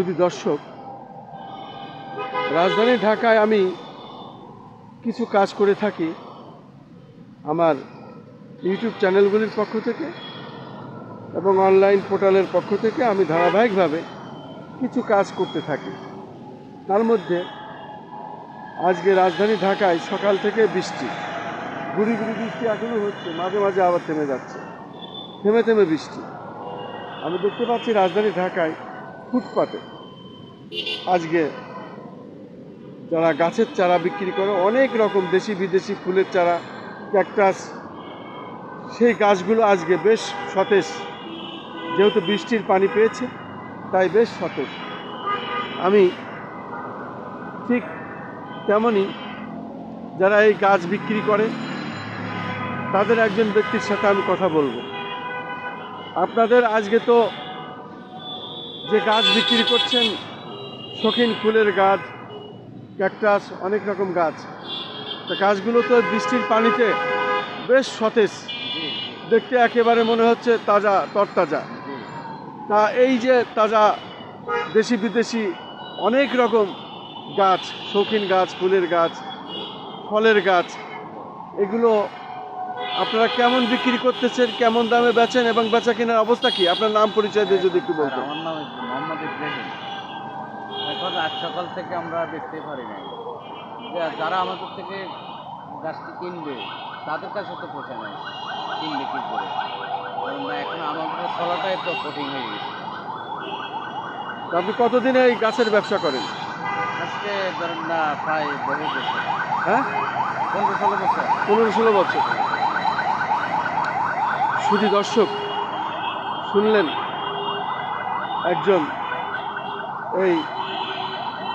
শুধু দর্শক, রাজধানী ঢাকায় আমি কিছু কাজ করে থাকি আমার ইউটিউব চ্যানেলগুলির পক্ষ থেকে এবং অনলাইন পোর্টালের পক্ষ থেকে আমি ধারাবাহিকভাবে কিছু কাজ করতে থাকি। তার মধ্যে আজকে রাজধানী ঢাকায় সকাল থেকে বৃষ্টি, গুড়ি গুড়ি বৃষ্টি এখনও হচ্ছে, মাঝে মাঝে আবার থেমে যাচ্ছে, থেমে থেমে বৃষ্টি। আমি দেখতে পাচ্ছি রাজধানী ঢাকায় ফুটপাতে আজকে যারা গাছের চারা বিক্রি করে, অনেক রকম দেশি বিদেশি ফুলের চারা, ক্যাকটাস, সেই গাছগুলো আজকে বেশ সতেজ। যেহেতু বৃষ্টির পানি পেয়েছে, তাই বেশ সতেজ। আমি ঠিক তেমনই যারা এই গাছ বিক্রি করে, তাদের একজন ব্যক্তির সাথে আমি কথা বলব। আপনাদের আজকে তো যে গাছ বিক্রি করছেন শৌখিন ফুলের গাছ, ক্যাকটাস, অনেক রকম গাছ। তা গাছগুলো তো বৃষ্টির পানিতে বেশ সতেজ। দেখতে একেবারে মনে হচ্ছে তাজা, তরতাজা। তা এই যে তাজা দেশি বিদেশি অনেক রকম গাছ, শৌখিন গাছ, ফুলের গাছ, ফলের গাছ, এগুলো আপনারা কেমন বিক্রি করতেছেন, কেমন দামে বেচেন এবং বেচা কেনার অবস্থা কি? আপনার নাম পরিচয় দিয়ে যদি একটু বলতেন। আমার নাম মোহাম্মদ ইব্রাহিম। আজ সকাল থেকে আমরা দেখতে পারি না যে যারা আমাদের থেকে গাছটি কিনবে তাদের কাছে তো পৌঁছে নাই। কিনবে কি করে? এখন আমাদের চলাটাই তো কঠিন হয়ে গেছে। আপনি কতদিন এই গাছের ব্যবসা করেন? আজকে ধরেন না প্রায় বহু বছর। হ্যাঁ? পনেরো ষোলো বছর। পনেরো ষোলো বছর। শুধু দর্শক শুনলেন? একজন এই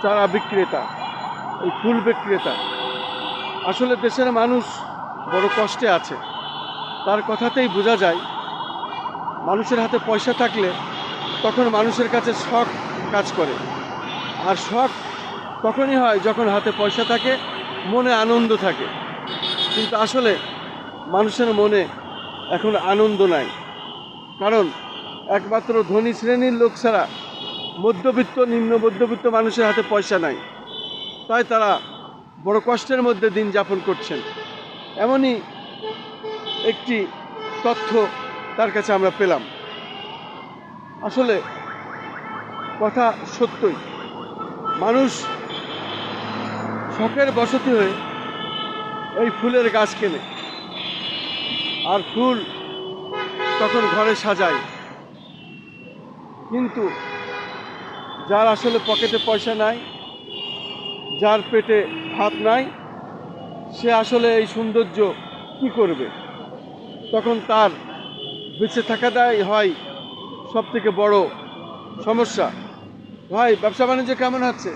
চারা বিক্রেতা এই ফুল বিক্রেতা। আসলে দেশের মানুষ বড় কষ্টে আছে। তার কথাতেই বোঝা যায়, মানুষের হাতে পয়সা থাকলে তখন মানুষের কাছে শখ কাজ করে। আর শখ তখনই হয় যখন হাতে পয়সা থাকে, মনে আনন্দ থাকে। কিন্তু আসলে মানুষের মনে এখন আনন্দ নাই। কারণ একমাত্র ধনী শ্রেণির লোক ছাড়া মধ্যবিত্ত, নিম্ন মধ্যবিত্ত মানুষের হাতে পয়সা নাই। তাই তারা বড় কষ্টের মধ্যে দিন যাপন করছেন। এমনই একটি তথ্য তার কাছে আমরা পেলাম। আসলে কথা সত্যই, মানুষ শখের বসতি হয়ে এই ফুলের গাছ কেনে। আর ফুল তখন ঘরে সাজায়। কিন্তু যার আসলে পকেটে পয়সা নাই যার পেটে ভাত নাই সে আসলে এই সৌন্দর্য কি করবে? তখন তার বেঁচে থাকাটাই হয় সব থেকে বড় সমস্যা। ভাই ব্যবসা বাণিজ্য কেমন হচ্ছে?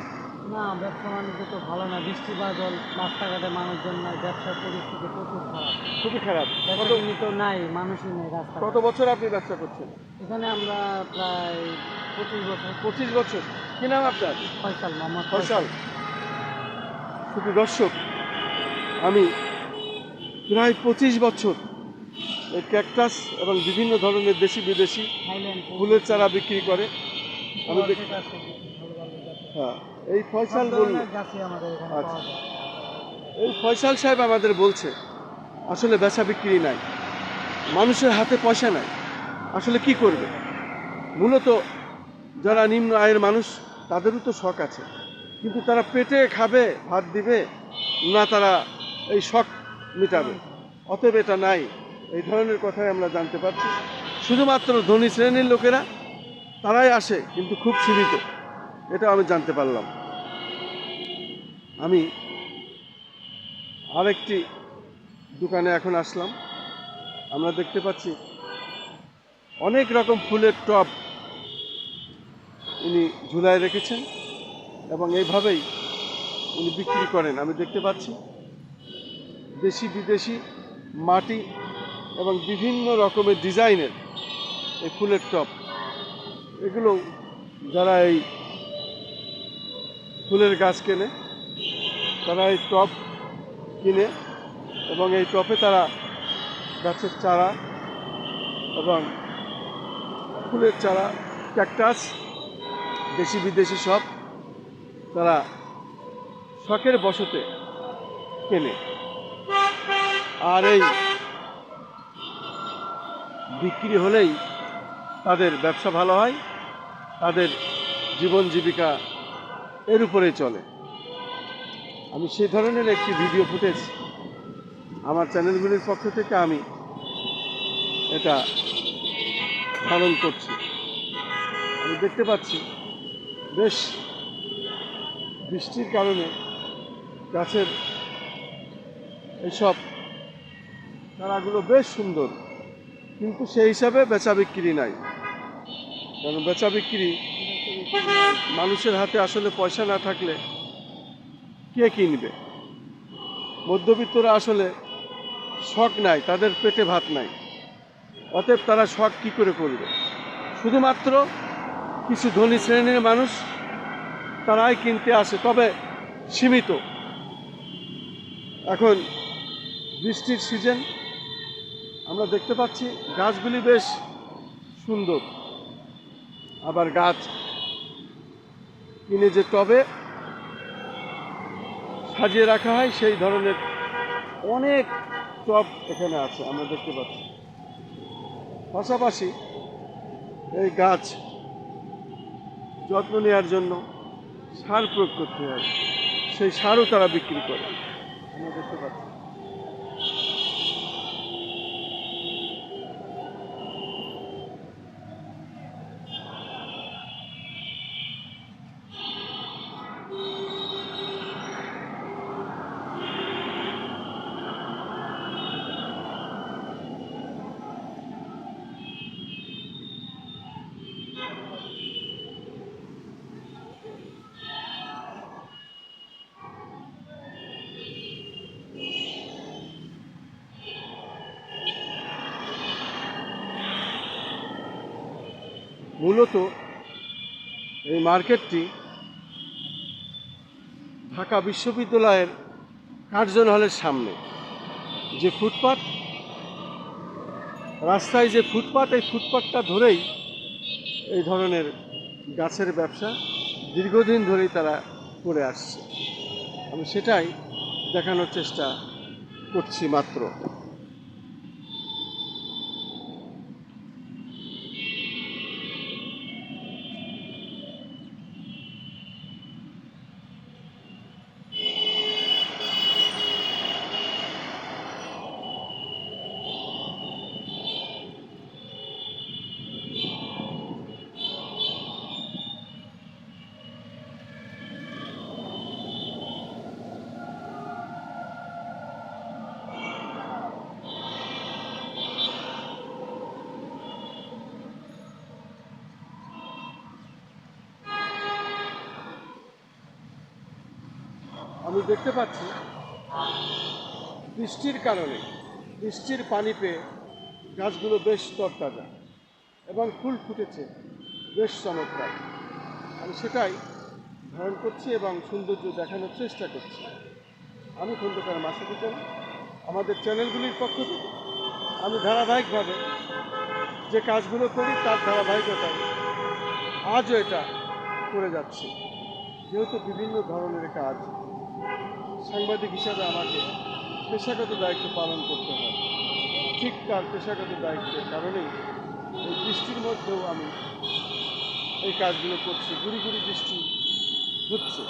না ব্যবসা বাণিজ্য তো ভালো না। বৃষ্টি বাদল রাস্তাঘাটে মানুষজন নাই ব্যবসার পরিস্থিতি প্রচুর খারাপ। খুবই খারাপ। কত তো নাই মানুষই নেই রাস্তা কত বছর আপনি ব্যবসা করছেন? এখানে আমরা প্রায় পঁচিশ বছর পঁচিশ বছর। কি নাম আপনার? ফয়সাল মোহাম্মদ ফসল শুধু দর্শক আমি প্রায় পঁচিশ বছর এই ক্যাকটাস এবং বিভিন্ন ধরনের দেশি বিদেশি ফুলের চারা বিক্রি করে। আমি হ্যাঁ এই ফয়সাল বলল আচ্ছা। এই ফয়সাল সাহেব আমাদের বলছে আসলে বেচা বিক্রি নাই। মানুষের হাতে পয়সা নাই। আসলে কি করবে? মূলত যারা নিম্ন আয়ের মানুষ, তাদেরও তো শখ আছে। কিন্তু তারা পেটে খাবে, ভাত দিবে, না তারা এই শখ মেটাবে। অতএব এটা নাই। এই ধরনের কথাই আমরা জানতে পারছি। শুধুমাত্র ধনী শ্রেণির লোকেরা তারাই আসে, কিন্তু খুব সীমিত। এটা আমি জানতে পারলাম। আমি আরেকটি দোকানে এখন আসলাম। আমরা দেখতে পাচ্ছি অনেক রকম ফুলের টব উনি ঝুলায় রেখেছেন এবং এইভাবেই উনি বিক্রি করেন। আমি দেখতে পাচ্ছি দেশি বিদেশি মাটি এবং বিভিন্ন রকমের ডিজাইনের এই ফুলের টব। এগুলো যারা এই ফুলের গাছ কেনে, তারা এই টব কিনে এবং এই টপে তারা গাছের চারা এবং ফুলের চারা, ক্যাকটাস দেশি বিদেশি সব তারা শখের বসতে কেনে। আর এই বিক্রি হলেই তাদের ব্যবসা ভালো হয়, তাদের জীবন জীবিকা এর উপরেই চলে। আমি সেই ধরনের একটি ভিডিও ফুটেজ আমার চ্যানেলগুলির পক্ষ থেকে আমি এটা ধারণ করছি। আমি দেখতে পাচ্ছি বেশ বৃষ্টির কারণে গাছের এইসব চারাগুলো বেশ সুন্দর, কিন্তু সেই হিসাবে বেচা বিক্রি নাই। কারণ বেচা বিক্রি মানুষের হাতে আসলে পয়সা না থাকলে কে কিনবে? মধ্যবিত্তরা আসলে শখ নাই, তাদের পেটে ভাত নাই। অতএব তারা শখ কি করে করবে? শুধুমাত্র কিছু ধনী শ্রেণির মানুষ তারাই কিনতে আসে, তবে সীমিত। এখন বৃষ্টির সিজন আমরা দেখতে পাচ্ছি গাছগুলি বেশ সুন্দর। আবার গাছ কিনে যে টবে সাজিয়ে রাখা হয়, সেই ধরনের অনেক টব এখানে আছে, আমরা দেখতে পাচ্ছি। পাশাপাশি এই গাছ যত্ন নেওয়ার জন্য সার প্রয়োগ করতে হয়। সেই সারও তারা বিক্রি করে। আমরা দেখতে পাচ্ছি। মূলত এই মার্কেটটি ঢাকা বিশ্ববিদ্যালয়ের কার্জন হলের সামনে। যে ফুটপাত, রাস্তায় যে ফুটপাত, এই ফুটপাতটা ধরেই এই ধরনের গাছের ব্যবসা দীর্ঘদিন ধরেই তারা করে আসছে। আমি সেটাই দেখানোর চেষ্টা করছি মাত্র। আমি দেখতে পাচ্ছি, বৃষ্টির কারণে বৃষ্টির পানি পেয়ে গাছগুলো বেশ তরতাজা এবং ফুল ফুটেছে, বেশ চমৎকার। আমি সেটাই ধারণ করছি এবং সৌন্দর্য দেখানোর চেষ্টা করছি। আমি খন্দকার মাসুদুজ্জাম আমাদের চ্যানেলগুলির পক্ষ থেকে আমি ধারাবাহিকভাবে যে কাজগুলো করি তার ধারাবাহিকতায় আজও এটা করে যাচ্ছি। যেহেতু বিভিন্ন ধরনের কাজ সাংবাদিক হিসাবে আমাকে পেশাগত দায়িত্ব পালন করতে হয়। ঠিক তার পেশাগত দায়িত্বের কারণেই এই বৃষ্টির মধ্যেও আমি এই কাজগুলো করছি। গুড়ি গুড়ি বৃষ্টি হচ্ছে।